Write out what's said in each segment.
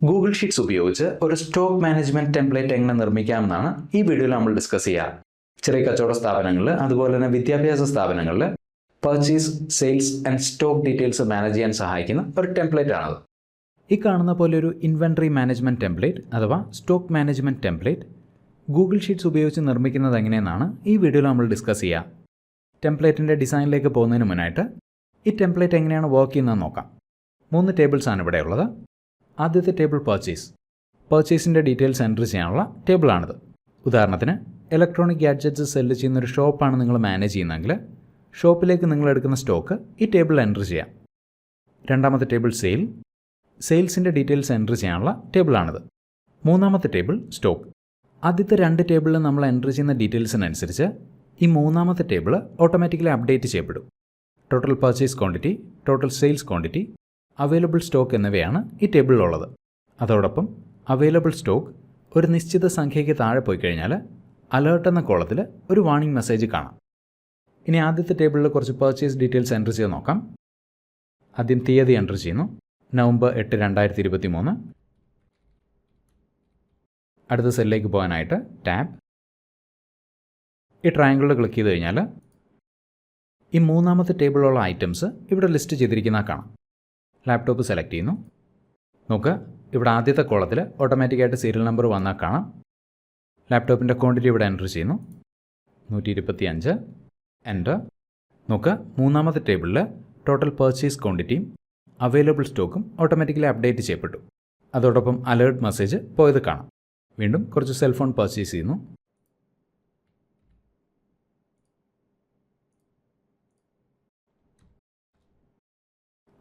Google sheets ഉപയോഗിച്ച് ഒരു stock management template എങ്ങനെ നിർമ്മിക്കാം എന്നാണ് ഈ വീഡിയോയിൽ നമ്മൾ ഡിസ്കസ് ചെയ്യുക ചെറിയ കച്ചവട സ്ഥാപനങ്ങളിൽ അതുപോലെ തന്നെ വിദ്യാഭ്യാസ സ്ഥാപനങ്ങളിൽ purchase sales and stock details manage ചെയ്യാൻ സഹായിക്കുന്ന ഒരു ടെംപ്ലേറ്റ് ആണത്. ഈ കാണുന്ന പോലെ ഒരു ഇൻവെൻട്രി മാനേജ്മെന്റ് ടെംപ്ലേറ്റ് അഥവാ stock management template Google sheets ഉപയോഗിച്ച് നിർമ്മിക്കുന്നത് എങ്ങനെയെന്നാണ് ഈ വീഡിയോയിൽ നമ്മൾ ഡിസ്കസ് ചെയ്യുക ടെംപ്ലേറ്റിന്റെ ഡിസൈനിലേക്ക് പോകുന്നതിന് മുന്നായിട്ട് ഈ ടെംപ്ലേറ്റ് എങ്ങനെയാണ് വർക്ക് ചെയ്യുന്നത് നോക്കാം. മൂന്ന് ടേബിൾസ് ആണ് ഇവിടെ ഉള്ളത്. ആദ്യത്തെ ടേബിൾ പർച്ചേസ്. പർച്ചേസിന്റെ ഡീറ്റെയിൽസ് എൻട്രി ചെയ്യാനുള്ള ടേബിളാണിത്. ഉദാഹരണത്തിന് ഇലക്ട്രോണിക് ഗാഡ്ജറ്റ്സ് സെല്ല് ചെയ്യുന്ന ഒരു ഷോപ്പാണ് നിങ്ങൾ മാനേജ് ചെയ്യുന്നതെങ്കിൽ ഷോപ്പിലേക്ക് നിങ്ങൾ എടുക്കുന്ന സ്റ്റോക്ക് ഈ ടേബിളിൽ എൻട്രി ചെയ്യാം. രണ്ടാമത്തെ ടേബിൾ സെയിൽ. സെയിൽസിന്റെ ഡീറ്റെയിൽസ് എൻട്രി ചെയ്യാനുള്ള ടേബിളാണിത്. മൂന്നാമത്തെ ടേബിൾ സ്റ്റോക്ക്. ആദ്യത്തെ രണ്ട് ടേബിളിൽ നമ്മൾ എൻട്രി ചെയ്യുന്ന ഡീറ്റെയിൽസിനനുസരിച്ച് ഈ മൂന്നാമത്തെ ടേബിൾ ഓട്ടോമാറ്റിക്കലി അപ്ഡേറ്റ് ചെയ്യപ്പെടും. Total purchase quantity total sales quantity available stock എന്നിവയാണ് ഈ ടേബിളിലുള്ളത്. അതോടൊപ്പം അവൈലബിൾ സ്റ്റോക്ക് ഒരു നിശ്ചിത സംഖ്യയ്ക്ക് താഴെ പോയി കഴിഞ്ഞാൽ അലേർട്ട് എന്ന കോളത്തിൽ ഒരു വാണിംഗ് മെസ്സേജ് കാണാം. ഇനി ആദ്യത്തെ ടേബിളിൽ കുറച്ച് പർച്ചേസ് ഡീറ്റെയിൽസ് എന്റർ ചെയ്ത് നോക്കാം. ആദ്യം തീയതി എന്റർ ചെയ്യുന്നു. നവംബർ എട്ട് രണ്ടായിരത്തി ഇരുപത്തി മൂന്ന് അടുത്ത സെല്ലിലേക്ക് പോകാനായിട്ട് ടാബ്. ഈ ട്രയാങ്കിളിൽ ക്ലിക്ക് ചെയ്ത് കഴിഞ്ഞാൽ ഈ മൂന്നാമത്തെ ടേബിളിലുള്ള ഐറ്റംസ് ഇവിടെ ലിസ്റ്റ് ചെയ്തിരിക്കുന്ന കാണാം. ലാപ്ടോപ്പ് സെലക്ട് ചെയ്യുന്നു. നോക്കുക ഇവിടെ ആദ്യത്തെ കോളത്തിൽ ഓട്ടോമാറ്റിക്കായിട്ട് സീരിയൽ നമ്പർ വന്നാൽ കാണാം. ലാപ്ടോപ്പിന്റെ ക്വാണ്ടിറ്റി ഇവിടെ എന്റർ ചെയ്യുന്നു. നൂറ്റി ഇരുപത്തി അഞ്ച് എന്റർ നോക്കുക മൂന്നാമത്തെ ടേബിളിൽ ടോട്ടൽ പർച്ചേസ് ക്വാണ്ടിറ്റിയും അവൈലബിൾ സ്റ്റോക്കും ഓട്ടോമാറ്റിക്കലി അപ്ഡേറ്റ് ചെയ്യപ്പെട്ടു. അതോടൊപ്പം അലേർട്ട് മെസ്സേജ് പോയത് കാണാം. വീണ്ടും കുറച്ച് സെൽഫോൺ പർച്ചേസ് ചെയ്യുന്നു.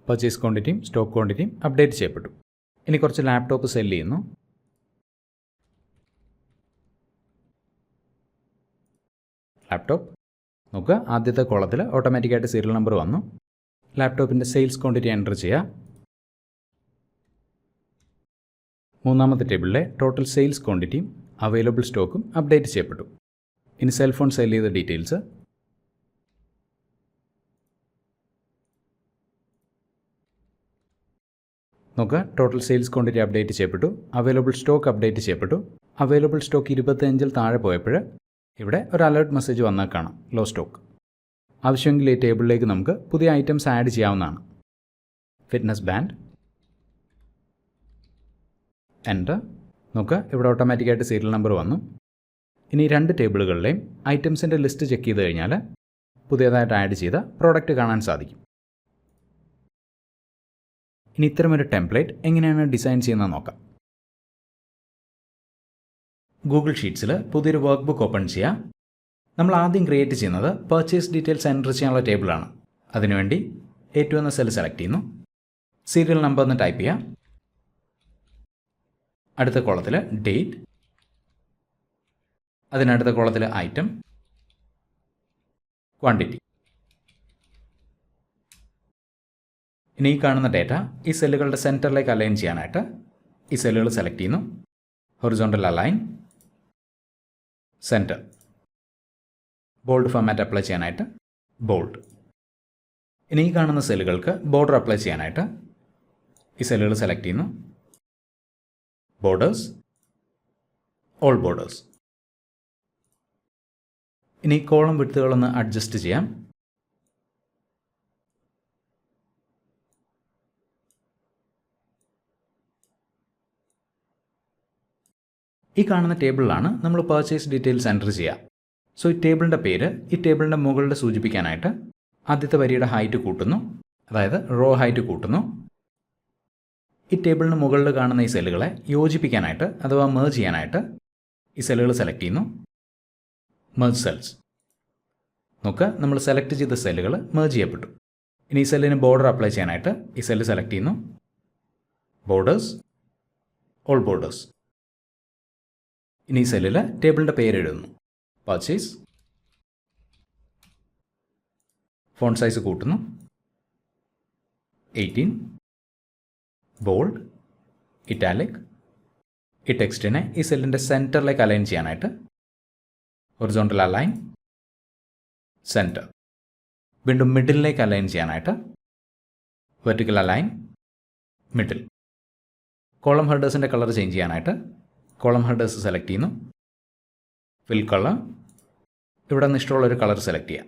പർച്ചേസ് ക്വാണ്ടിറ്റിയും സ്റ്റോക്ക് ക്വാണ്ടിറ്റിയും അപ്ഡേറ്റ് ചെയ്യപ്പെട്ടു. ഇനി കുറച്ച് ലാപ്ടോപ്പ് സെൽ ചെയ്യുന്നു. ലാപ്ടോപ്പ് നോക്കുക ആദ്യത്തെ കോളത്തിൽ ഓട്ടോമാറ്റിക്കായിട്ട് സീരിയൽ നമ്പർ വന്നു. ലാപ്ടോപ്പിന്റെ സെയിൽസ് ക്വാണ്ടിറ്റി എന്റർ ചെയ്യുക മൂന്നാമത്തെ ടേബിളിലെ ടോട്ടൽ സെയിൽസ് ക്വാണ്ടിറ്റിയും അവൈലബിൾ സ്റ്റോക്കും അപ്ഡേറ്റ് ചെയ്യപ്പെട്ടു. ഇനി സെൽഫോൺ സെൽ ചെയ്ത ഡീറ്റെയിൽസ് നോക്കുക ടോട്ടൽ സെയിൽസ് ക്വാണ്ടിറ്റി അപ്ഡേറ്റ് ചെയ്യപ്പെട്ടു അവൈലബിൾ സ്റ്റോക്ക് അപ്ഡേറ്റ് ചെയ്യപ്പെട്ടു. അവൈലബിൾ സ്റ്റോക്ക് ഇരുപത്തഞ്ചിൽ താഴെ പോയപ്പോൾ ഇവിടെ ഒരു അലേർട്ട് മെസ്സേജ് വന്നാൽ കാണാം ലോ സ്റ്റോക്ക് ആവശ്യമെങ്കിൽ ഈ ടേബിളിലേക്ക് നമുക്ക് പുതിയ ഐറ്റംസ് ആഡ് ചെയ്യാവുന്നതാണ്. ഫിറ്റ്നസ് ബാൻഡ് എന്റർ നോക്കുക ഇവിടെ ഓട്ടോമാറ്റിക്കായിട്ട് സീരിയൽ നമ്പർ വന്നു. ഇനി രണ്ട് ടേബിളുകളിലെയും ഐറ്റംസിന്റെ ലിസ്റ്റ് ചെക്ക് ചെയ്ത് കഴിഞ്ഞാൽ പുതിയതായിട്ട് ആഡ് ചെയ്ത പ്രോഡക്റ്റ് കാണാൻ സാധിക്കും. ഇനി ഇത്തരമൊരു ടെംപ്ലേറ്റ് എങ്ങനെയാണ് ഡിസൈൻ ചെയ്യുന്നത് നോക്കാം. ഗൂഗിൾ ഷീറ്റ്സിൽ പുതിയൊരു വർക്ക് ബുക്ക് ഓപ്പൺ ചെയ്യാം. നമ്മൾ ആദ്യം ക്രിയേറ്റ് ചെയ്യുന്നത് പർച്ചേസ് ഡീറ്റെയിൽസ് എന്റർ ചെയ്യാനുള്ള ടേബിളാണ് അതിനുവേണ്ടി ഏറ്റവും എന്ന സെൽ സെലക്ട് ചെയ്യുന്നു. സീരിയൽ നമ്പർ എന്ന് ടൈപ്പ് ചെയ്യാം. അടുത്ത കോളത്തിൽ ഡേറ്റ് അതിനടുത്ത കോളത്തിൽ ഐറ്റം ക്വാണ്ടിറ്റി ഇനി ഈ കാണുന്ന ഡേറ്റ ഈ സെല്ലുകളുടെ സെന്ററിലേക്ക് അലൈൻ ചെയ്യാനായിട്ട് ഈ സെല്ലുകൾ സെലക്ട് ചെയ്യുന്നു. Horizontal align center bold format apply ചെയ്യാനായിട്ട് ബോൾഡ് ഇനി ഈ കാണുന്ന സെല്ലുകൾക്ക് ബോർഡർ അപ്ലൈ ചെയ്യാനായിട്ട് ഈ സെല്ലുകൾ സെലക്ട് ചെയ്യുന്നു. ബോർഡേഴ്സ് ഓൾ ബോർഡേഴ്സ് ഇനി കോളം വിട്ടുകളൊന്ന് അഡ്ജസ്റ്റ് ചെയ്യാം. ഈ കാണുന്ന ടേബിളിലാണ് നമ്മൾ പർച്ചേസ് ഡീറ്റെയിൽസ് എന്റർ ചെയ്യുക. സോ ഈ ടേബിളിന്റെ പേര് ഈ ടേബിളിന്റെ മുകളിൽ സൂചിപ്പിക്കാനായിട്ട് ആദ്യത്തെ വരിയുടെ ഹൈറ്റ് കൂട്ടുന്നു. അതായത് റോ ഹൈറ്റ് കൂട്ടുന്നു. ഈ ടേബിളിന് മുകളിൽ കാണുന്ന ഈ സെല്ലുകളെ യോജിപ്പിക്കാനായിട്ട് അഥവാ മേർജ് ചെയ്യാനായിട്ട് ഈ സെല്ലുകൾ സെലക്ട് ചെയ്യുന്നു. മേർജ് സെൽസ് നോക്കുക നമ്മൾ സെലക്ട് ചെയ്ത സെല്ലുകൾ മേർജ് ചെയ്യപ്പെട്ടു. ഇനി ഈ സെല്ലിന് ബോർഡർ അപ്ലൈ ചെയ്യാനായിട്ട് ഈ സെല്ല് സെലക്ട് ചെയ്യുന്നു. ബോർഡേഴ്സ് ഓൾ ബോർഡേഴ്സ് ഇനി ഈ സെല്ലിൽ ടേബിളിന്റെ പേര് എഴുതുന്നു പർച്ചേസ് ഫോൺ സൈസ് കൂട്ടുന്നു. എയ്റ്റീൻ ബോൾഡ് ഇറ്റാലിക് ഈ ടെക്സ്റ്റിനെ ഈ സെല്ലിന്റെ സെന്ററിലേക്ക് അലൈൻ ചെയ്യാനായിട്ട് ഒറിസോണ്ടൽ അലൈൻ സെന്റർ വീണ്ടും മിഡിലിലേക്ക് അലൈൻ ചെയ്യാനായിട്ട് വെർട്ടിക്കൽ അലൈൻ മിഡിൽ കോളം ഹെഡേഴ്സിന്റെ കളർ ചേഞ്ച് ചെയ്യാനായിട്ട് കോളം ഹെഡേഴ്സ് സെലക്ട് ചെയ്യുന്നു. ഫിൽ കളർ ഇവിടെ നിന്ന് ഇഷ്ടമുള്ളൊരു കളർ സെലക്ട് ചെയ്യാം.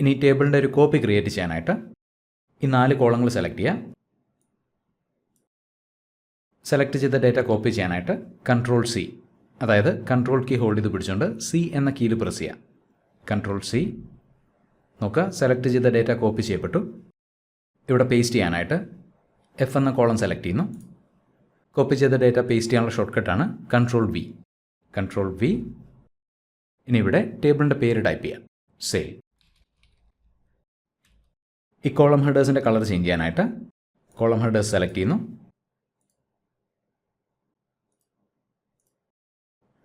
ഇനി ടേബിളിന്റെ ഒരു കോപ്പി ക്രിയേറ്റ് ചെയ്യാനായിട്ട് ഈ നാല് കോളങ്ങൾ സെലക്ട് ചെയ്യാം. സെലക്ട് ചെയ്ത ഡേറ്റ കോപ്പി ചെയ്യാനായിട്ട് കൺട്രോൾ സി അതായത് കൺട്രോൾ കീ ഹോൾഡ് ചെയ്ത് പിടിച്ചുകൊണ്ട് സി എന്ന കീയിൽ പ്രസ് ചെയ്യാം. കൺട്രോൾ സി നോക്കുക സെലക്ട് ചെയ്ത ഡേറ്റ കോപ്പി ചെയ്യപ്പെട്ടു. ഇവിടെ പേസ്റ്റ് ചെയ്യാനായിട്ട് എഫ് എന്ന കോളം സെലക്ട് ചെയ്യുന്നു. കോപ്പി ചെയ്ത ഡേറ്റ പേസ്റ്റ് ചെയ്യാനുള്ള ഷോർട്ട് കട്ടാണ് കൺട്രോൾ വി കൺട്രോൾ വി ഇനി ഇവിടെ ടേബിളിന്റെ പേര് ടൈപ്പ് ചെയ്യാം. സെയിൽ ഈ കോളം ഹെഡേഴ്സിന്റെ കളർ ചേഞ്ച് ചെയ്യാനായിട്ട് കോളം ഹെഡേഴ്സ് സെലക്ട് ചെയ്യുന്നു.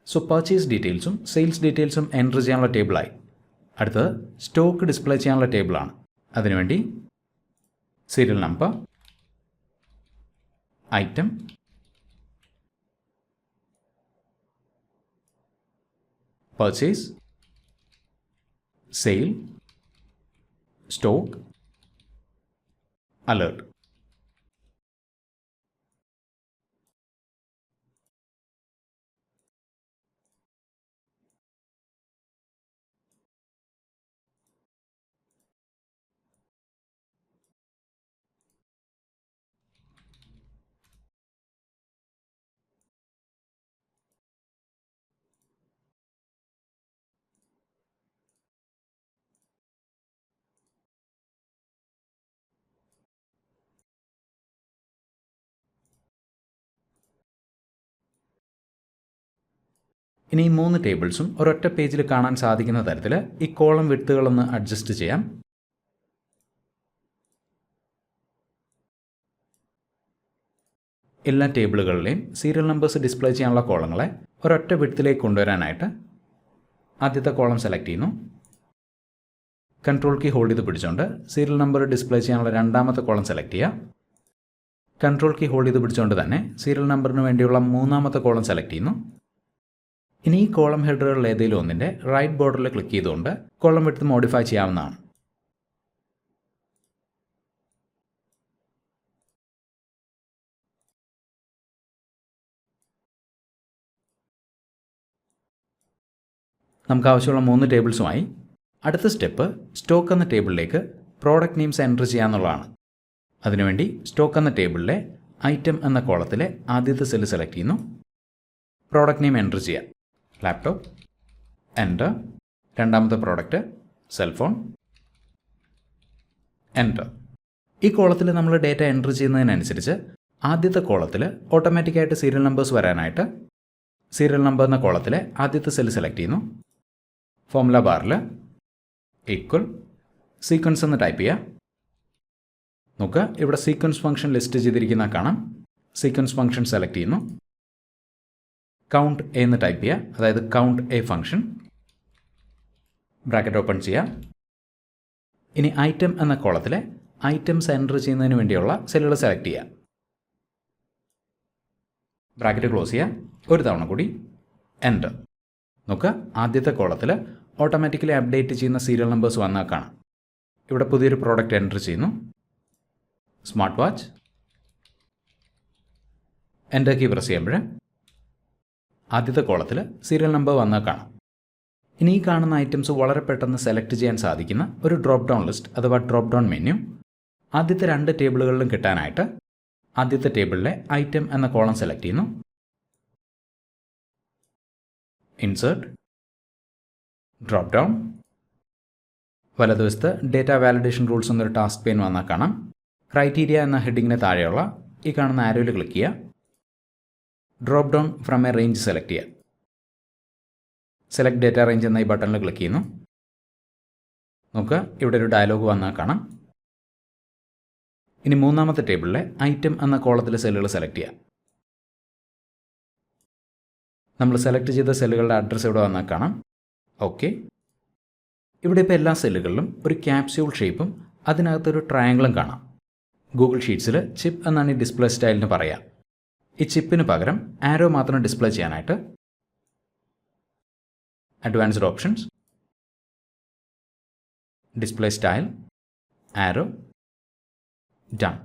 സോ പർച്ചേസ് ഡീറ്റെയിൽസും സെയിൽസ് ഡീറ്റെയിൽസും എൻട്രി ചെയ്യാനുള്ള ടേബിളായി അടുത്തത് സ്റ്റോക്ക് ഡിസ്പ്ലേ ചെയ്യാനുള്ള ടേബിളാണ് അതിനുവേണ്ടി serial number item purchase sale stock alert ഇനി മൂന്ന് ടേബിൾസും ഒരൊറ്റ പേജിൽ കാണാൻ സാധിക്കുന്ന തരത്തിൽ ഈ കോളം വിട്ടുകളൊന്ന് അഡ്ജസ്റ്റ് ചെയ്യാം. എല്ലാ ടേബിളുകളിലെയും സീരിയൽ നമ്പേഴ്സ് ഡിസ്പ്ലേ ചെയ്യാനുള്ള കോളങ്ങളെ ഒരൊറ്റ വിട്ടിലേക്ക് കൊണ്ടുവരാനായിട്ട് ആദ്യത്തെ കോളം സെലക്ട് ചെയ്യുന്നു. കൺട്രോൾ കീ ഹോൾഡ് ചെയ്ത് പിടിച്ചുകൊണ്ട് സീരിയൽ നമ്പർ ഡിസ്പ്ലേ ചെയ്യാനുള്ള രണ്ടാമത്തെ കോളം സെലക്ട് ചെയ്യുക കൺട്രോൾ കീ ഹോൾഡ് ചെയ്ത് പിടിച്ചുകൊണ്ട് തന്നെ സീരിയൽ നമ്പറിന് വേണ്ടിയുള്ള മൂന്നാമത്തെ കോളം സെലക്ട് ചെയ്യുന്നു. ഇനി ഈ കോളം ഹെഡറുകളിൽ ഏതെങ്കിലും ഒന്നിന്റെ റൈറ്റ് ബോർഡറിൽ ക്ലിക്ക് ചെയ്തുകൊണ്ട് കോളം എടുത്ത് മോഡിഫൈ ചെയ്യാവുന്നതാണ്. നമുക്ക് ആവശ്യമുള്ള മൂന്ന് ടേബിൾസുമായി അടുത്ത സ്റ്റെപ്പ് സ്റ്റോക്ക് എന്ന ടേബിളിലേക്ക് പ്രോഡക്റ്റ് നെയിംസ് എന്റർ ചെയ്യാന്നുള്ളതാണ്. അതിനുവേണ്ടി സ്റ്റോക്ക് എന്ന ടേബിളിലെ ഐറ്റം എന്ന കോളത്തിലെ ആദ്യത്തെ സെൽ സെലക്ട് ചെയ്യുന്നു. പ്രോഡക്റ്റ് നെയിം എന്റർ ചെയ്യാം. ലാപ്ടോപ്പ് എന്റർ രണ്ടാമത്തെ പ്രോഡക്റ്റ് സെൽഫോൺ എന്റർ ഈ കോളത്തിൽ നമ്മൾ ഡേറ്റ എന്റർ ചെയ്യുന്നതിനനുസരിച്ച് ആദ്യത്തെ കോളത്തിൽ ഓട്ടോമാറ്റിക്കായിട്ട് സീരിയൽ നമ്പേഴ്സ് വരാനായിട്ട് സീരിയൽ നമ്പർ എന്ന കോളത്തിലെ ആദ്യത്തെ സെൽ സെലക്ട് ചെയ്യുന്നു. ഫോമുല ബാറിൽ ഈക്വൽ സീക്വൻസ് എന്ന് ടൈപ്പ് ചെയ്യുക നോക്കുക ഇവിടെ സീക്വൻസ് ഫംഗ്ഷൻ ലിസ്റ്റ് ചെയ്തിരിക്കുന്ന കാണാം. സീക്വൻസ് ഫംഗ്ഷൻ സെലക്ട് ചെയ്യുന്നു. കൗണ്ട് എ എന്ന് ടൈപ്പ് ചെയ്യുക അതായത് count A function bracket open ചെയ്യുക ഇനി ഐറ്റം എന്ന കോളത്തിലെ ഐറ്റംസ് എന്റർ ചെയ്യുന്നതിന് വേണ്ടിയുള്ള സെല്ലുകൾ സെലക്ട് ചെയ്യുക ബ്രാക്കറ്റ് ക്ലോസ് ചെയ്യുക ഒരു തവണ കൂടി എന്റർ നോക്കുക ആദ്യത്തെ കോളത്തിൽ ഓട്ടോമാറ്റിക്കലി അപ്ഡേറ്റ് ചെയ്യുന്ന സീരിയൽ നമ്പേഴ്സ് വന്നാൽ കാണാം. ഇവിടെ പുതിയൊരു പ്രോഡക്റ്റ് എന്റർ ചെയ്യുന്നു. Smart watch enter key press ചെയ്യുമ്പോൾ ആദ്യത്തെ കോളത്തിൽ സീരിയൽ നമ്പർ വന്നാൽ കാണാം. ഇനി ഈ കാണുന്ന ഐറ്റംസ് വളരെ പെട്ടെന്ന് സെലക്ട് ചെയ്യാൻ സാധിക്കുന്ന ഒരു ഡ്രോപ്പ് ഡൗൺ ലിസ്റ്റ് അഥവാ ഡ്രോപ്പ് ഡൗൺ മെന്യു ആദ്യത്തെ രണ്ട് ടേബിളുകളിലും കിട്ടാനായിട്ട് ആദ്യത്തെ ടേബിളിലെ ഐറ്റം എന്ന കോളം സെലക്ട് ചെയ്യുന്നു. ഇൻസേർട്ട് ഡ്രോപ്പ് ഡൗൺ വലതുവശത്ത് ഡേറ്റ വാലിഡേഷൻ റൂൾസ് എന്നൊരു ടാസ്ക് പെയിൻ വന്നാൽ കാണാം. ക്രൈറ്റീരിയ എന്ന ഹെഡിങ്ങിന് താഴെയുള്ള ഈ കാണുന്ന ആരോയിൽ ക്ലിക്ക് ചെയ്യുക. Drop down from a range select ചെയ്യുക സെലക്ട് ഡേറ്റ റേഞ്ച് എന്ന ഈ ബട്ടണിൽ ക്ലിക്ക് ചെയ്യുന്നു. നോക്കുക ഇവിടെ ഒരു ഡയലോഗ് വന്നാൽ കാണാം. ഇനി മൂന്നാമത്തെ ടേബിളിലെ ഐറ്റം എന്ന കോളത്തിലെ സെല്ലുകൾ സെലക്ട് ചെയ്യുക നമ്മൾ സെലക്ട് ചെയ്ത സെല്ലുകളുടെ അഡ്രസ്സ് ഇവിടെ വന്നാൽ കാണാം. ഓക്കെ ഇവിടെ ഇപ്പോൾ എല്ലാ സെല്ലുകളിലും ഒരു ക്യാപ്സ്യൂൾ ഷേപ്പും അതിനകത്തൊരു ട്രയാങ്കിളും കാണാം. ഗൂഗിൾ ഷീറ്റ്സിൽ ചിപ്പ് എന്നാണ് ഈ ഡിസ്പ്ലേ സ്റ്റൈലിന് പറയാം. ഈ ചിപ്പിന് പകരം ആരോ മാത്രം ഡിസ്പ്ലേ ചെയ്യാനായിട്ട് advanced options display style arrow done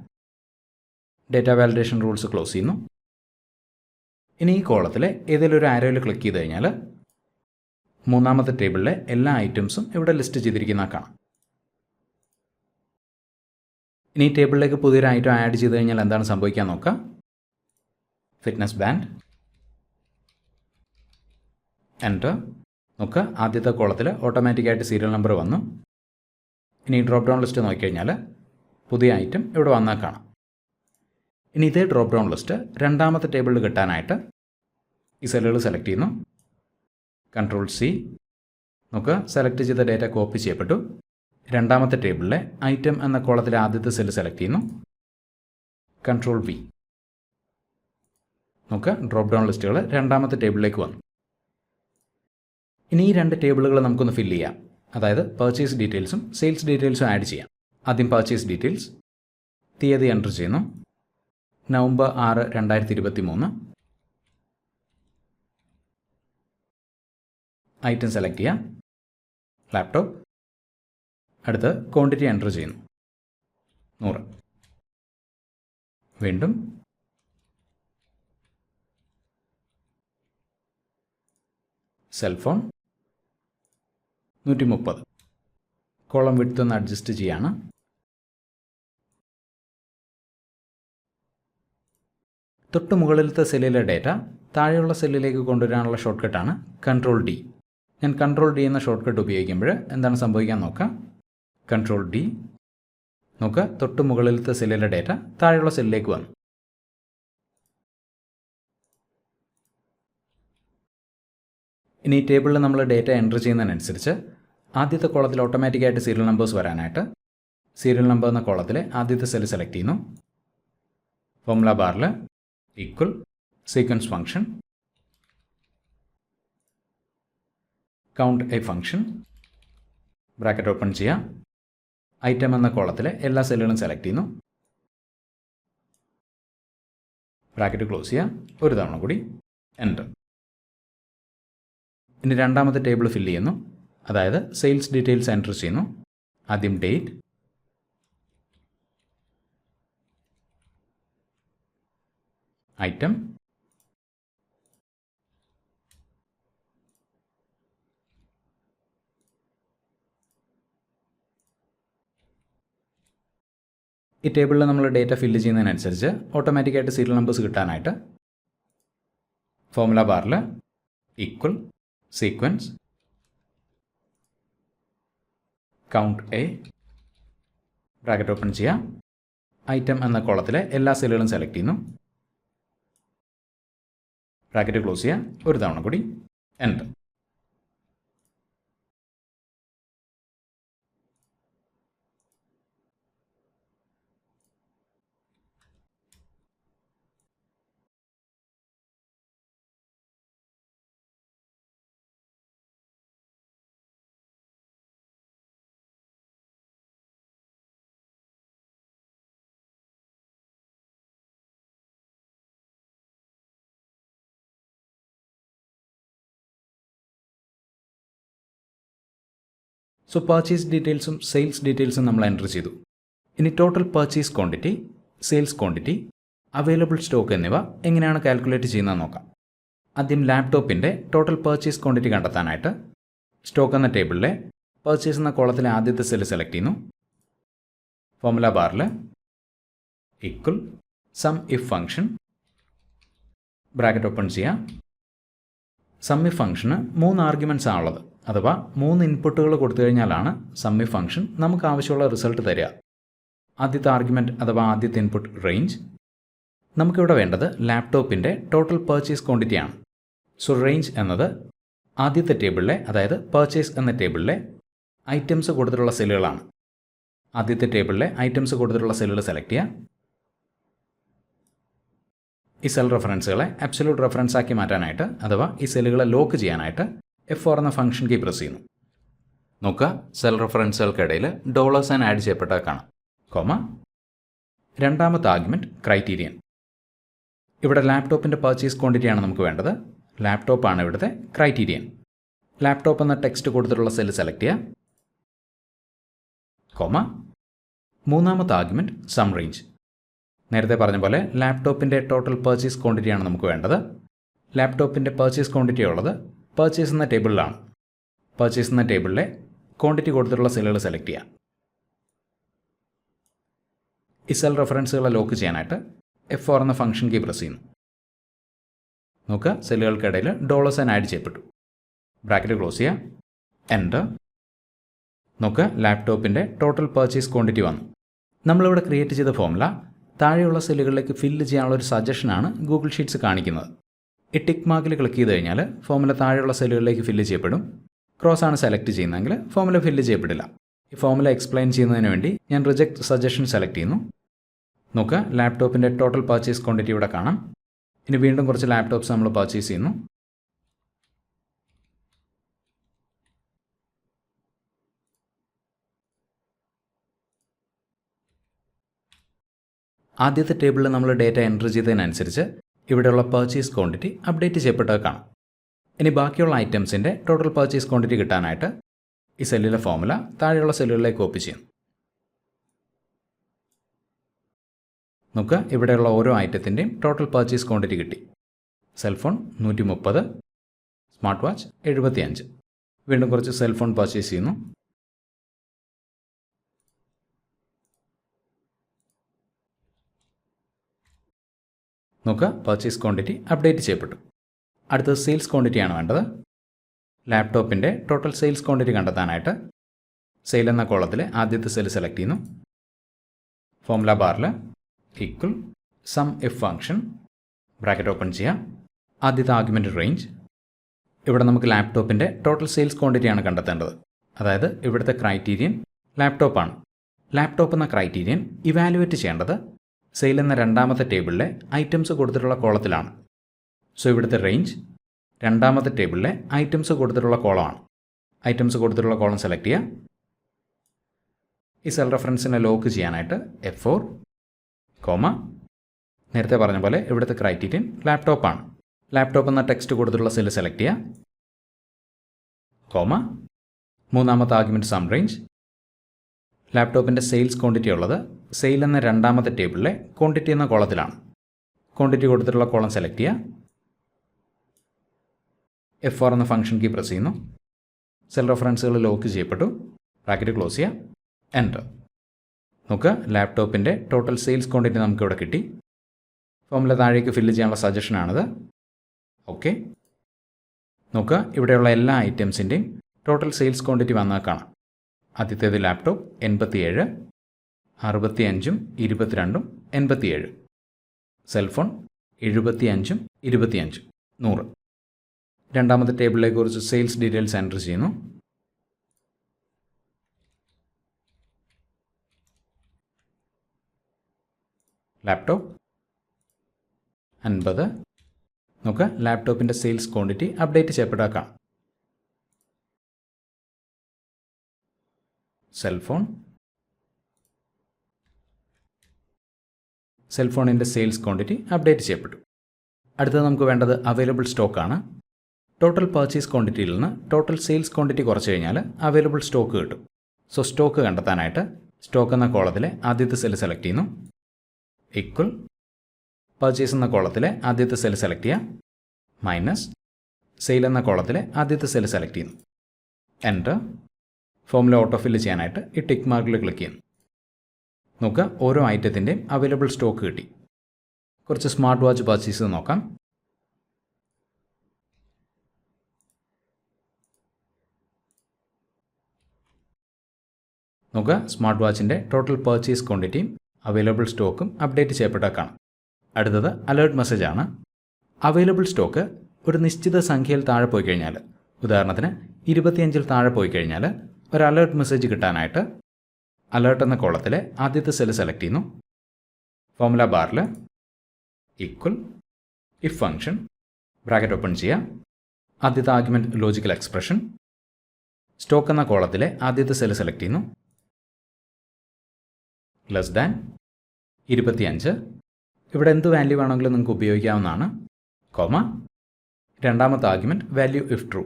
data validation rules close ചെയ്യുന്നു. ഇനി ഈ കോളത്തിൽ ഏതെങ്കിലും ഒരു ആരോയിൽ ക്ലിക്ക് ചെയ്ത് കഴിഞ്ഞാൽ മൂന്നാമത്തെ ടേബിളിലെ എല്ലാ ഐറ്റംസും ഇവിടെ ലിസ്റ്റ് ചെയ്തിരിക്കുന്ന കാണാം. ഇനി ടേബിളിലേക്ക് പുതിയൊരു ഐറ്റം ആഡ് ചെയ്ത് കഴിഞ്ഞാൽ എന്താണ് സംഭവിക്കാൻ നോക്കാം. ഫിറ്റ്നസ് ബാൻഡ് എന്റർ നോക്കുക ആദ്യത്തെ കോളത്തിൽ ഓട്ടോമാറ്റിക്കായിട്ട് സീരിയൽ നമ്പർ വന്നു. ഇനി ഡ്രോപ്പ് ഡൗൺ ലിസ്റ്റ് നോക്കിക്കഴിഞ്ഞാൽ പുതിയ ഐറ്റം ഇവിടെ വന്നാൽ കാണാം. ഇനി ഇതേ ഡ്രോപ്പ് ഡൗൺ ലിസ്റ്റ് രണ്ടാമത്തെ ടേബിളിൽ കിട്ടാനായിട്ട് ഈ സെല്ലുകൾ സെലക്ട് ചെയ്യുന്നു. കൺട്രോൾ സി നമുക്ക് സെലക്ട് ചെയ്ത ഡേറ്റ കോപ്പി ചെയ്യപ്പെട്ടു. രണ്ടാമത്തെ ടേബിളിലെ ഐറ്റം എന്ന കോളത്തിലെ ആദ്യത്തെ സെല്ല് സെലക്ട് ചെയ്യുന്നു. കൺട്രോൾ വി നമുക്ക് ഡ്രോപ്പ് ഡൗൺ ലിസ്റ്റുകൾ രണ്ടാമത്തെ ടേബിളിലേക്ക് വന്നു. ഇനി ഈ രണ്ട് ടേബിളുകൾ നമുക്കൊന്ന് ഫില്ല് ചെയ്യാം. അതായത് പർച്ചേസ് ഡീറ്റെയിൽസും സെയിൽസ് ഡീറ്റെയിൽസും ആഡ് ചെയ്യാം. ആദ്യം പർച്ചേസ് ഡീറ്റെയിൽസ് തീയതി എന്റർ ചെയ്യുന്നു. നവംബർ ആറ് രണ്ടായിരത്തി ഇരുപത്തി മൂന്ന് ഐറ്റം സെലക്ട് ചെയ്യാം. ലാപ്ടോപ്പ് അടുത്ത് ക്വാണ്ടിറ്റി എന്റർ ചെയ്യുന്നു. നൂറ്. വീണ്ടും സെൽഫോൺ നൂറ്റി മുപ്പത് കോളം വിട്ട് ഒന്ന് അഡ്ജസ്റ്റ് ചെയ്യാണ്. തൊട്ട് മുകളിലത്തെ സെല്ലിലെ ഡേറ്റ താഴെയുള്ള സെല്ലിലേക്ക് കൊണ്ടുവരാനുള്ള ഷോർട്ട് കട്ടാണ് കൺട്രോൾ ഡി ഞാൻ കൺട്രോൾ ഡി എന്ന ഷോർട്ട് കട്ട് ഉപയോഗിക്കുമ്പോൾ എന്താണ് സംഭവിക്കാൻ നോക്കാം കൺട്രോൾ ഡി നോക്കുക തൊട്ട് മുകളിലത്തെ സെല്ലിലെ ഡേറ്റ താഴെയുള്ള സെല്ലിലേക്ക് വന്നു. ഇനി ടേബിളിൽ നമ്മൾ ഡേറ്റ എന്റർ ചെയ്യുന്നതിനനുസരിച്ച് ആദ്യത്തെ കോളത്തിൽ ഓട്ടോമാറ്റിക്കായിട്ട് സീരിയൽ നമ്പേഴ്സ് വരാനായിട്ട് സീരിയൽ നമ്പർ എന്ന കോളത്തിലെ ആദ്യത്തെ സെൽ സെലക്ട് ചെയ്യുന്നു. ഫോമുല ബാറിൽ equal sequence function count A function bracket open ചെയ്യാം. ഐറ്റം എന്ന കോളത്തിലെ എല്ലാ സെല്ലുകളും സെലക്ട് ചെയ്യുന്നു. ബ്രാക്കറ്റ് ക്ലോസ് ചെയ്യാം. ഒരു തവണ കൂടി എന്റർ ഇനി രണ്ടാമത്തെ ടേബിൾ ഫില്ല് ചെയ്യുന്നു. അതായത് സെയിൽസ് ഡീറ്റെയിൽസ് എൻട്രി ചെയ്യുന്നു. ആദ്യം ഡേറ്റ്. ഐറ്റം. ഈ ടേബിളിൽ നമ്മൾ ഡേറ്റ ഫില്ല് ചെയ്യുന്നതിനനുസരിച്ച് ഓട്ടോമാറ്റിക്കായിട്ട് സീരിയൽ നമ്പേഴ്സ് കിട്ടാനായിട്ട് ഫോമുല ബാറിൽ equal sequence count A bracket open ചെയ്യാം. ഐറ്റം എന്ന കോളത്തിലെ എല്ലാ സെല്ലുകളും സെലക്ട് ചെയ്യുന്നു. ബ്രാക്കറ്റ് ക്ലോസ് ചെയ്യാം. ഒരു തവണ കൂടി. എന്റർ സോ പർച്ചേസ് ഡീറ്റെയിൽസും സെയിൽസ് ഡീറ്റെയിൽസും നമ്മൾ എന്റർ ചെയ്തു. ഇനി total purchase quantity sales quantity available stock എന്നിവ എങ്ങനെയാണ് കാൽക്കുലേറ്റ് ചെയ്യുന്നതെന്ന് നോക്കാം. ആദ്യം ലാപ്ടോപ്പിന്റെ ടോട്ടൽ പർച്ചേസ് ക്വാണ്ടിറ്റി കണ്ടെത്താനായിട്ട് സ്റ്റോക്ക് എന്ന ടേബിളിലെ പർച്ചേസ് എന്ന കോളത്തിലെ ആദ്യത്തെ സെൽ സെലക്ട് ചെയ്യുന്നു. ഫോമുല ബാറിൽ equal sum if function bracket open ചെയ്യാം. സമ്മി ഫംഗ്ഷന് മൂന്ന് ആർഗ്യുമെന്റ്സ് ആണുള്ളത്. അഥവാ മൂന്ന് ഇൻപുട്ടുകൾ കൊടുത്തു കഴിഞ്ഞാലാണ് സമ്മി ഫംഗ്ഷൻ നമുക്ക് ആവശ്യമുള്ള റിസൾട്ട് തരിക. ആദ്യത്തെ ആർഗ്യുമെന്റ് അഥവാ ആദ്യത്തെ ഇൻപുട്ട് റേഞ്ച് നമുക്കിവിടെ വേണ്ടത് ലാപ്ടോപ്പിന്റെ ടോട്ടൽ പർച്ചേസ് ക്വാണ്ടിറ്റിയാണ് സോ റേഞ്ച് എന്നത് ആദ്യത്തെ ടേബിളിലെ അതായത് പർച്ചേസ് എന്ന ടേബിളിലെ ഐറ്റംസ് കൊടുത്തിട്ടുള്ള സെല്ലുകളാണ് ആദ്യത്തെ ടേബിളിലെ ഐറ്റംസ് കൊടുത്തിട്ടുള്ള സെല്ലുകൾ സെലക്ട് ചെയ്യുക. ഈ സെൽ റെഫറൻസുകളെ അബ്സല്യൂട്ട് റെഫറൻസ് ആക്കി മാറ്റാനായിട്ട് അഥവാ ഈ സെല്ലുകളെ ലോക്ക് ചെയ്യാനായിട്ട് എഫ് ഫോർ എന്ന ഫംഗ്ഷൻ കീ പ്രസ് ചെയ്യുന്നു. നോക്കുക സെൽ റെഫറൻസുകൾക്കിടയിൽ ഡോളേഴ്സ് ആൻഡ് ആഡ് ചെയ്യപ്പെട്ട കാണാം. കോമ രണ്ടാമത്തെ ആർഗ്യുമെന്റ് ക്രൈറ്റീരിയൻ ഇവിടെ ലാപ്ടോപ്പിന്റെ പർച്ചേസ് ക്വാണ്ടിറ്റിയാണ് നമുക്ക് വേണ്ടത്. ലാപ്ടോപ്പാണ് ഇവിടുത്തെ ക്രൈറ്റീരിയൻ ലാപ്ടോപ്പ് എന്ന ടെക്സ്റ്റ് കൊടുത്തിട്ടുള്ള സെല്ല് സെലക്ട് ചെയ്യുക. കോമ മൂന്നാമത്തെ ആർഗ്യുമെന്റ് സം റേഞ്ച് നേരത്തെ പറഞ്ഞ പോലെ ലാപ്ടോപ്പിന്റെ ടോട്ടൽ പർച്ചേസ് ക്വാണ്ടിറ്റിയാണ് നമുക്ക് വേണ്ടത്. ലാപ്ടോപ്പിന്റെ പർച്ചേസ് ക്വാണ്ടിറ്റി ഉള്ളത് പർച്ചേസ് എന്ന ടേബിളിലാണ്. പർച്ചേസ് എന്ന ടേബിളിലെ ക്വാണ്ടിറ്റി കൊടുത്തിട്ടുള്ള സെല്ലുകൾ സെലക്ട് ചെയ്യാം. ഈ സെൽ റെഫറൻസുകളെ ലോക്ക് ചെയ്യാനായിട്ട് എഫ് ഫോർ എന്ന ഫംഗ്ഷൻ കീ പ്രസ് ചെയ്യുന്നു. നോക്കുക സെല്ലുകൾക്കിടയിൽ ഡോളേഴ്സ് ആൻഡ് ആഡ് ചെയ്യപ്പെട്ടു. ബ്രാക്കറ്റ് ക്ലോസ് ചെയ്യാം. എന്റർ നോക്കുക ലാപ്ടോപ്പിന്റെ ടോട്ടൽ പർച്ചേസ് ക്വാണ്ടിറ്റി വന്നു. നമ്മളിവിടെ ക്രിയേറ്റ് ചെയ്ത ഫോമുല താഴെയുള്ള സെല്ലുകളിലേക്ക് ഫില്ല് ചെയ്യാനുള്ള ഒരു സജഷനാണ് ഗൂഗിൾ ഷീറ്റ്സ് കാണിക്കുന്നത്. ഈ ടിക്ക് മാർക്കിൽ ക്ലിക്ക് ചെയ്ത് കഴിഞ്ഞാൽ ഫോമിലെ താഴെയുള്ള സെല്ലുകളിലേക്ക് ഫില്ല് ചെയ്യപ്പെടും. ക്രോസ് ആണ് സെലക്ട് ചെയ്യുന്നതെങ്കിൽ ഫോമുല ഫില്ല് ചെയ്യപ്പെടില്ല. ഈ ഫോമുല എക്സ്പ്ലെയിൻ ചെയ്യുന്നതിന് വേണ്ടി ഞാൻ റിജക്ട് സജഷൻ സെലക്ട് ചെയ്യുന്നു. നോക്കുക ലാപ്ടോപ്പിന്റെ ടോട്ടൽ പർച്ചേസ് ക്വാണ്ടിറ്റി ഇവിടെ കാണാം. ഇനി വീണ്ടും കുറച്ച് ലാപ്ടോപ്സ് നമ്മൾ പർച്ചേസ് ചെയ്യുന്നു. ആദ്യത്തെ ടേബിളിൽ നമ്മൾ ഡേറ്റ എന്റർ ചെയ്തതിനനുസരിച്ച് ഇവിടെയുള്ള പർച്ചേസ് ക്വാണ്ടിറ്റി അപ്ഡേറ്റ് ചെയ്യപ്പെട്ടത് കാണാം. ഇനി ബാക്കിയുള്ള ഐറ്റംസിന്റെ ടോട്ടൽ പർച്ചേസ് ക്വാണ്ടിറ്റി കിട്ടാനായിട്ട് ഈ സെല്ലിലെ ഫോമുല താഴെയുള്ള സെല്ലുകളിലേക്ക് കോപ്പി ചെയ്യും. നമുക്ക് ഇവിടെയുള്ള ഓരോ ഐറ്റത്തിന്റെയും ടോട്ടൽ പർച്ചേസ് ക്വാണ്ടിറ്റി കിട്ടി. സെൽഫോൺ നൂറ്റി മുപ്പത് സ്മാർട്ട് വാച്ച് എഴുപത്തിയഞ്ച്. വീണ്ടും കുറച്ച് സെൽഫോൺ പർച്ചേസ് ചെയ്യുന്നു. നോക്കുക. പർച്ചേസ് ക്വാണ്ടിറ്റി അപ്ഡേറ്റ് ചെയ്യപ്പെട്ടു. അടുത്തത് സെയിൽസ് ക്വാണ്ടിറ്റി ആണ് വേണ്ടത്. ലാപ്ടോപ്പിന്റെ ടോട്ടൽ സെയിൽസ് ക്വാണ്ടിറ്റി കണ്ടെത്താനായിട്ട് സെയിൽ എന്ന കോളത്തിൽ ആദ്യത്തെ സെൽ സെലക്ട് ചെയ്യുന്നു. ഫോമുല ബാറിൽ equal sum if function bracket open ചെയ്യാം. ആദ്യത്തെ ആർഗ്യുമെന്റ് റേഞ്ച് ഇവിടെ നമുക്ക് ലാപ്ടോപ്പിന്റെ ടോട്ടൽ സെയിൽസ് ക്വാണ്ടിറ്റി ആണ് കണ്ടെത്തേണ്ടത്. അതായത് ഇവിടുത്തെ ക്രൈറ്റീരിയൻ ലാപ്ടോപ്പാണ് ലാപ്ടോപ്പ് എന്ന ക്രൈറ്റീരിയൻ ഇവാലുവേറ്റ് ചെയ്യേണ്ടത് സെയിൽ എന്ന രണ്ടാമത്തെ ടേബിളിലെ ഐറ്റംസ് കൊടുത്തിട്ടുള്ള കോളത്തിലാണ്. സോ ഇവിടുത്തെ റേഞ്ച് രണ്ടാമത്തെ ടേബിളിലെ ഐറ്റംസ് കൊടുത്തിട്ടുള്ള കോളമാണ്. ഐറ്റംസ് കൊടുത്തിട്ടുള്ള കോളം സെലക്ട് ചെയ്യുക ഈ സെൽ റെഫറൻസിനെ ലോക്ക് ചെയ്യാനായിട്ട് എഫ് ഫോർ കോമ നേരത്തെ പറഞ്ഞ പോലെ ഇവിടുത്തെ ക്രൈറ്റീരിയൻ ലാപ്ടോപ്പാണ് ലാപ്ടോപ്പ് എന്ന ടെക്സ്റ്റ് കൊടുത്തിട്ടുള്ള സെല്ല് സെലക്ട് ചെയ്യുക കോമ മൂന്നാമത്തെ ആർഗ്യുമെന്റ് സം റേഞ്ച് ലാപ്ടോപ്പിന്റെ സെയിൽസ് ക്വാണ്ടിറ്റി ഉള്ളത് സെയിൽ എന്ന രണ്ടാമത്തെ ടേബിളിലെ ക്വാണ്ടിറ്റി എന്ന കോളത്തിലാണ്. ക്വാണ്ടിറ്റി കൊടുത്തിട്ടുള്ള കോളം സെലക്ട് ചെയ്യുക. എഫ് ആർ എന്ന ഫംഗ്ഷൻ കീ പ്രസ് ചെയ്യുന്നു. സെൽ റെഫറൻസുകൾ ലോക്ക് ചെയ്യപ്പെട്ടു. ബ്രാക്കറ്റ് ക്ലോസ് ചെയ്യുക. എന്റർ നോക്കുക ലാപ്ടോപ്പിന്റെ ടോട്ടൽ സെയിൽസ് ക്വാണ്ടിറ്റി നമുക്കിവിടെ കിട്ടി. ഫോമിലെ താഴേക്ക് ഫില്ല് ചെയ്യാനുള്ള സജഷനാണിത് ഓക്കെ നോക്കുക ഇവിടെയുള്ള എല്ലാ ഐറ്റംസിന്റെയും ടോട്ടൽ സെയിൽസ് ക്വാണ്ടിറ്റി വന്നാൽ കാണാം. ആദ്യത്തേത് ലാപ്ടോപ്പ് എൺപത്തിയേഴ് അറുപത്തി അഞ്ചും ഇരുപത്തിരണ്ടും എൺപത്തിയേഴ്. സെൽഫോൺ എഴുപത്തിയഞ്ചും ഇരുപത്തിയഞ്ചും നൂറ്. രണ്ടാമത്തെ ടേബിളിലേക്ക് കുറിച്ച് സെയിൽസ് ഡീറ്റെയിൽസ് എന്റർ ചെയ്യുന്നു. ലാപ്ടോപ്പ് അൻപത്. നമുക്ക് ലാപ്ടോപ്പിന്റെ സെയിൽസ് ക്വാണ്ടിറ്റി അപ്ഡേറ്റ് ചെയ്യപ്പെടാക്കാം. സെൽഫോൺ സെൽഫോണിന്റെ സെയിൽസ് ക്വാണ്ടിറ്റി അപ്ഡേറ്റ് ചെയ്യപ്പെട്ടു. അടുത്തത് നമുക്ക് വേണ്ടത് അവൈലബിൾ സ്റ്റോക്കാണ് ടോട്ടൽ പർച്ചേസ് ക്വാണ്ടിറ്റിയിൽ നിന്ന് ടോട്ടൽ സെയിൽസ് ക്വാണ്ടിറ്റി കുറച്ച് കഴിഞ്ഞാൽ അവൈലബിൾ സ്റ്റോക്ക് കിട്ടും. സോ സ്റ്റോക്ക് കണ്ടെത്താനായിട്ട് സ്റ്റോക്ക് എന്ന കോളത്തിലെ ആദ്യത്തെ സെൽ സെലക്ട് ചെയ്യുന്നു. ഇക്വൽ പർച്ചേസ് എന്ന കോളത്തിലെ ആദ്യത്തെ സെൽ സെലക്ട് ചെയ്യുക. മൈനസ് സെയിൽ എന്ന കോളത്തിലെ ആദ്യത്തെ സെൽ സെലക്ട് ചെയ്യുന്നു. എന്റർ ഫോമിൽ ഓട്ടോ ഫില്ല് ചെയ്യാനായിട്ട് ഈ ടിക്ക് മാർക്കിൽ ക്ലിക്ക് ചെയ്യുന്നു. നോക്കുക ഓരോ ഐറ്റത്തിന്റെയും അവൈലബിൾ സ്റ്റോക്ക് കിട്ടി. കുറച്ച് സ്മാർട്ട് വാച്ച് പർച്ചേസ് നോക്കാം. നോക്കുക സ്മാർട്ട് വാച്ചിന്റെ ടോട്ടൽ പർച്ചേസ് ക്വാണ്ടിറ്റിയും അവൈലബിൾ സ്റ്റോക്കും അപ്ഡേറ്റ് ചെയ്യപ്പെട്ട കാണാം. അടുത്തത് അലേർട്ട് മെസ്സേജ് ആണ്. അവൈലബിൾ സ്റ്റോക്ക് ഒരു നിശ്ചിത സംഖ്യയിൽ താഴെ പോയി കഴിഞ്ഞാൽ ഉദാഹരണത്തിന് ഇരുപത്തിയഞ്ചിൽ താഴെ പോയി കഴിഞ്ഞാൽ ഒരു അലേർട്ട് മെസ്സേജ് കിട്ടാനായിട്ട് അലേർട്ട് എന്ന കോളത്തിലെ ആദ്യത്തെ സെൽ സെലക്ട് ചെയ്യുന്നു. ഫോമുല ബാറിൽ equal if function bracket open ചെയ്യുക ആദ്യത്തെ ആർഗ്യുമെന്റ് ലോജിക്കൽ എക്സ്പ്രഷൻ സ്റ്റോക്ക് എന്ന കോളത്തിലെ ആദ്യത്തെ സെൽ സെലക്ട് ചെയ്യുന്നു. ലെസ് ദാൻ ഇരുപത്തിയഞ്ച്. ഇവിടെ എന്ത് വാല്യൂ വേണമെങ്കിലും നിങ്ങൾക്ക് ഉപയോഗിക്കാവുന്നതാണ്. കോമ രണ്ടാമത്തെ ആർഗ്യുമെന്റ് വാല്യൂ ഇഫ് ട്രൂ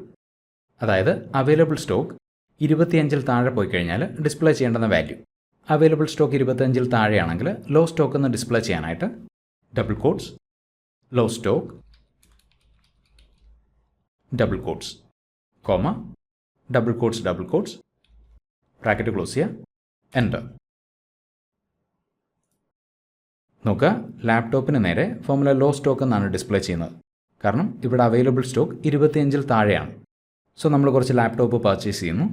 അതായത് അവൈലബിൾ സ്റ്റോക്ക് ഇരുപത്തിയഞ്ചിൽ താഴെ പോയി കഴിഞ്ഞാൽ ഡിസ്പ്ലേ ചെയ്യേണ്ടുന്ന വാല്യൂ അവൈലബിൾ സ്റ്റോക്ക് ഇരുപത്തിയഞ്ചിൽ താഴെയാണെങ്കിൽ ലോ സ്റ്റോക്ക് എന്ന് ഡിസ്പ്ലേ ചെയ്യാനായിട്ട് double quotes low stock double quotes comma double quotes double quotes bracket close ചെയ്യുക എന്റർ നോക്കുക ലാപ്ടോപ്പിന് നേരെ ഫോമുല ലോ സ്റ്റോക്ക് എന്നാണ് ഡിസ്പ്ലേ ചെയ്യുന്നത്. കാരണം ഇവിടെ അവൈലബിൾ സ്റ്റോക്ക് ഇരുപത്തിയഞ്ചിൽ താഴെയാണ്. സോ നമ്മൾ കുറച്ച് ലാപ്ടോപ്പ് പർച്ചേസ് ചെയ്യുന്നു.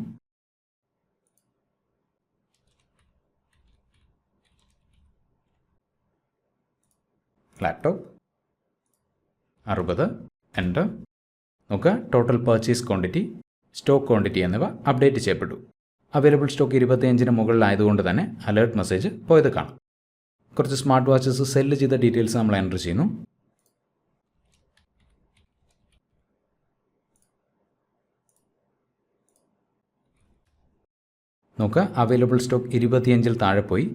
ലാപ്ടോപ്പ് അറുപത്. എന്റർ നോക്കുക. Total purchase quantity stock quantity എന്നിവ അപ്ഡേറ്റ് ചെയ്യപ്പെട്ടു. അവൈലബിൾ സ്റ്റോക്ക് ഇരുപത്തിയഞ്ചിന് മുകളിലായതുകൊണ്ട് തന്നെ അലേർട്ട് മെസ്സേജ് പോയത് കാണാം. കുറച്ച് സ്മാർട്ട് വാച്ചസ് സെല്ല് ചെയ്ത ഡീറ്റെയിൽസ് നമ്മൾ എന്റർ ചെയ്യുന്നു. നോക്കുക അവൈലബിൾ സ്റ്റോക്ക് ഇരുപത്തിയഞ്ചിൽ താഴെ പോയി.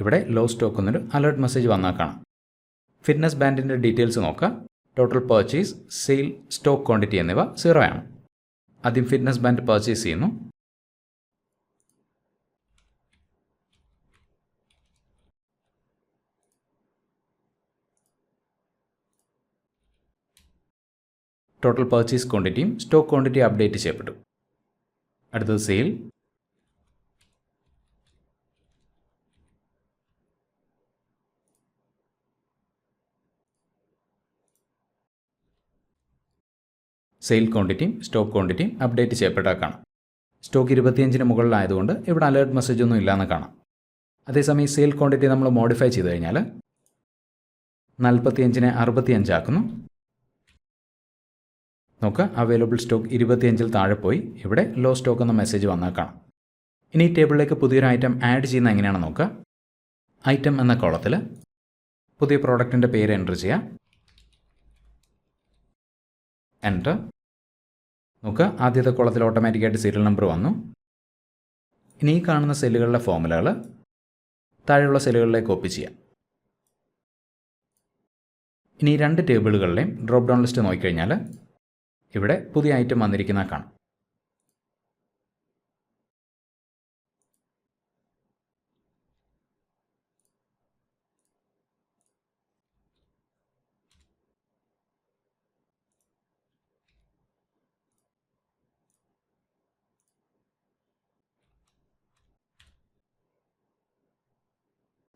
ഇവിടെ ലോ സ്റ്റോക്ക് എന്നൊരു അലേർട്ട് മെസ്സേജ് വന്നാൽ കാണാം. ഫിറ്റ്നസ് ബാൻഡിന്റെ ഡീറ്റെയിൽസ് നോക്കുക total purchase sale stock quantity എന്നിവ സീറോ ആണ്. ആദ്യം ഫിറ്റ്നസ് ബാൻഡ് പർച്ചേസ് ചെയ്യുന്നു. ടോട്ടൽ പർച്ചേസ് ക്വാണ്ടിറ്റിയും സ്റ്റോക്ക് ക്വാണ്ടിറ്റി അപ്ഡേറ്റ് ചെയ്യപ്പെട്ടു. അടുത്തത് സെയിൽ സെയിൽ ക്വാണ്ടിറ്റിയും സ്റ്റോക്ക് ക്വാണ്ടിറ്റിയും അപ്ഡേറ്റ് ചെയ്യപ്പെട്ടാൽ കാണാം. സ്റ്റോക്ക് ഇരുപത്തിയഞ്ചിന് മുകളിലായതുകൊണ്ട് ഇവിടെ അലേർട്ട് മെസ്സേജ് ഒന്നും ഇല്ലയെന്ന് കാണാം. അതേസമയം സെയിൽ ക്വാണ്ടിറ്റി നമ്മൾ മോഡിഫൈ ചെയ്ത് കഴിഞ്ഞാൽ നാൽപ്പത്തിയഞ്ചിനെ അറുപത്തിയഞ്ചാക്കുന്നു. നോക്കുക അവൈലബിൾ സ്റ്റോക്ക് ഇരുപത്തിയഞ്ചിൽ താഴെ പോയി. ഇവിടെ ലോ സ്റ്റോക്ക് എന്ന മെസ്സേജ് വന്നാൽ കാണാം. ഇനി ടേബിളിലേക്ക് പുതിയൊരു ഐറ്റം ആഡ് ചെയ്യുന്ന എങ്ങനെയാണ് നോക്കുക ഐറ്റം എന്ന കോളത്തിൽ പുതിയ പ്രോഡക്റ്റിന്റെ പേര് എന്റർ ചെയ്യുക എന്റർ നോക്കുക ആദ്യത്തെ കോളത്തിൽ ഓട്ടോമാറ്റിക്കായിട്ട് സീരിയൽ നമ്പർ വന്നു. ഇനി ഈ കാണുന്ന സെല്ലുകളിലെ ഫോമുലകൾ താഴെയുള്ള സെല്ലുകളിലേക്ക് കോപ്പി ചെയ്യാം. ഇനി രണ്ട് ടേബിളുകളിലെയും ഡ്രോപ്പ് ഡൗൺ ലിസ്റ്റ് നോക്കിക്കഴിഞ്ഞാൽ ഇവിടെ പുതിയ ഐറ്റം വന്നിരിക്കുന്ന കാണാം.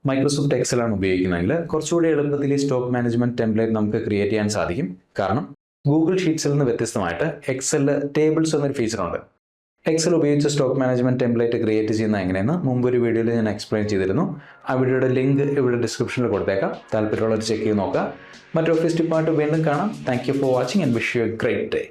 മൈക്രോസോഫ്റ്റ് എക്സൽ ആണ് ഉപയോഗിക്കുന്നതെങ്കിൽ കുറച്ചുകൂടി എളുപ്പത്തിൽ ഈ സ്റ്റോക്ക് മാനേജ്മെന്റ് ടെംപ്ലേറ്റ് നമുക്ക് ക്രിയേറ്റ് ചെയ്യാൻ സാധിക്കും. കാരണം ഗൂഗിൾ ഷീറ്റ്സിൽ നിന്ന് വ്യത്യസ്തമായിട്ട് എക്സലിൽ ടേബിൾസ് എന്നൊരു ഫീച്ചറുണ്ട് എക്സൽ ഉപയോഗിച്ച് സ്റ്റോക്ക് മാനേജ്മെന്റ് ടെംപ്ലേറ്റ് ക്രിയേറ്റ് ചെയ്യുന്ന എങ്ങനെയെന്ന് മുമ്പൊരു വീഡിയോയിൽ ഞാൻ എക്സ്പ്ലെയിൻ ചെയ്തിരുന്നു. ആ വീഡിയോയുടെ ലിങ്ക് ഇവിടെ ഡിസ്ക്രിപ്ഷനിൽ കൊടുത്തേക്കാം. താല്പര്യമുള്ളവർ ചെക്ക് ചെയ്ത് നോക്കുക. മറ്റു ഓഫീസ് ഡിപ്പാർട്ട് വീണ്ടും കാണാം. Thank you for watching and wish you a great day